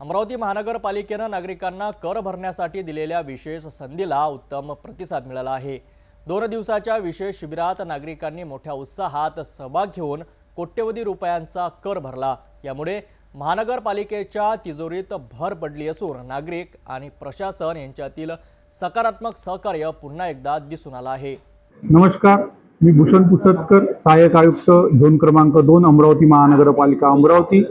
अमरावती महानगरपालिकेनं नागरिकांना कर भरण्यासाठी दिलेल्या विशेष संधीला उत्तम प्रतिसाद मिळाला आहे. दोन दिवसाच्या विशेष शिबिरात नागरिकांनी मोठ्या उत्साहात सहभाग घेऊन कोट्यवधी रुपयांचा कर भरला. यामुळे महानगरपालिकेच्या तिजोरीत भर पडली असून नागरिक आणि प्रशासन यांच्यातील सकारात्मक सहकार्य पुन्हा एकदा दिसून आलं आहे. नमस्कार मी भूषण पुसतकर सहाय्यक आयुक्त झोन क्रमांक दोन अमरावती महानगरपालिका अमरावती.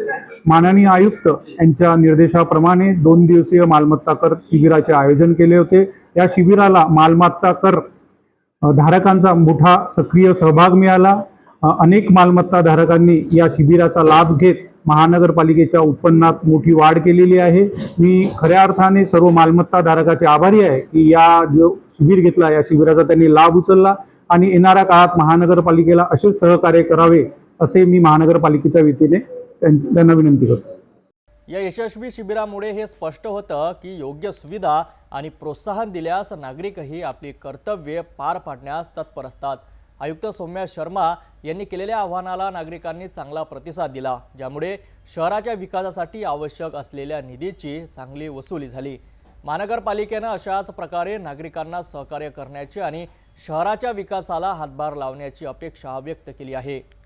माननीय आयुक्त यांच्या निर्देशाप्रमाणे दोन दिवसीय मालमत्ता कर शिबिराचे आयोजन केले होते. या शिबिराला मालमत्ता कर धारकांचा मोठा सक्रिय सहभाग मिळाला. अनेक मालमत्ता धारकांनी या शिबिराचा लाभ घेत महानगरपालिकेच्या उत्पन्नात मोठी वाढ केलेली आहे. मी खऱ्या अर्थाने सर्व मालमत्ता धारकाचे आभारी आहे की या जो शिबिर घेतला या शिबिराचा त्यांनी लाभ उचलला आणि येणाऱ्या काळात महानगरपालिकेला असेच सहकार्य करावे असे मी महानगरपालिकेच्या वतीने त्यांना विनंती करतो. या यशस्वी शिबिरामुळे हे स्पष्ट होतं की योग्य सुविधा आणि प्रोत्साहन दिल्यास नागरिकही आपली कर्तव्ये पार पाडण्यास तत्पर असतात आयुक्त सौम्या शर्मा यांनी केलेल्या आव्हानाला नागरिकांनी चांगला प्रतिसाद दिला ज्यामुळे शहराच्या विकासासाठी आवश्यक असलेल्या निधीची चांगली वसुली झाली. महानगरपालिकेनं अशाच प्रकारे नागरिकांना सहकार्य करण्याची आणि शहराच्या विकासाला हातभार लावण्याची अपेक्षा व्यक्त केली आहे.